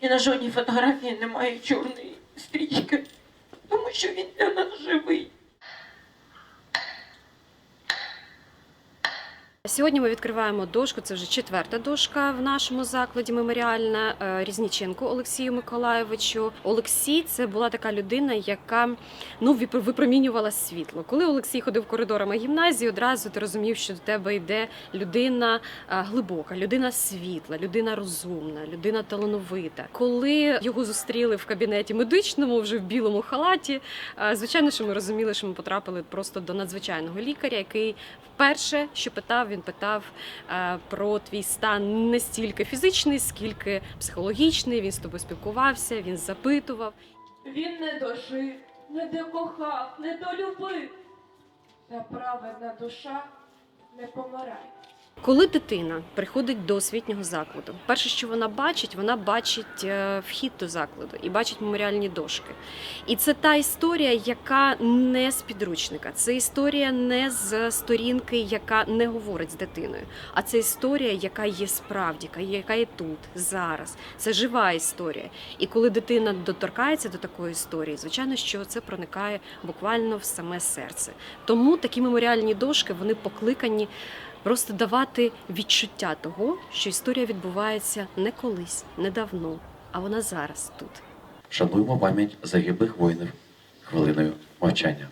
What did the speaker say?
І на жодній фотографії немає чорної стрічки, тому що він для нас живий. Сьогодні ми відкриваємо дошку. Це вже четверта дошка в нашому закладі меморіальна е, Різніченку Олексію Миколаєвичу. Олексій це була така людина, яка ну випр- випромінювала світло. Коли Олексій ходив коридорами гімназії, одразу ти розумів, що до тебе йде людина е, глибока, людина світла, людина розумна, людина талановита. Коли його зустріли в кабінеті медичному, вже в білому халаті, е, звичайно, що ми розуміли, що ми потрапили просто до надзвичайного лікаря, який Перше, що питав, він питав е, про твій стан не стільки фізичний, скільки психологічний. Він з тобою спілкувався, він запитував. Він не дожив, не докохав, не долюбив. Та праведна душа не помирає. Коли дитина приходить до освітнього закладу, перше, що вона бачить, вона бачить е, вхід до закладу і бачить меморіальні дошки. І це та історія, яка не з підручника, це історія не з сторінки, яка не говорить з дитиною, а це історія, яка є справді, яка є- тут, зараз. Це жива історія. І коли дитина доторкається до такої історії, звичайно, що це проникає буквально в саме серце. Тому такі меморіальні дошки вони покликані просто давати відчуття того, що історія відбувається не колись, не давно, а вона зараз тут. Шануємо пам'ять загиблих воїнів хвилиною мовчання.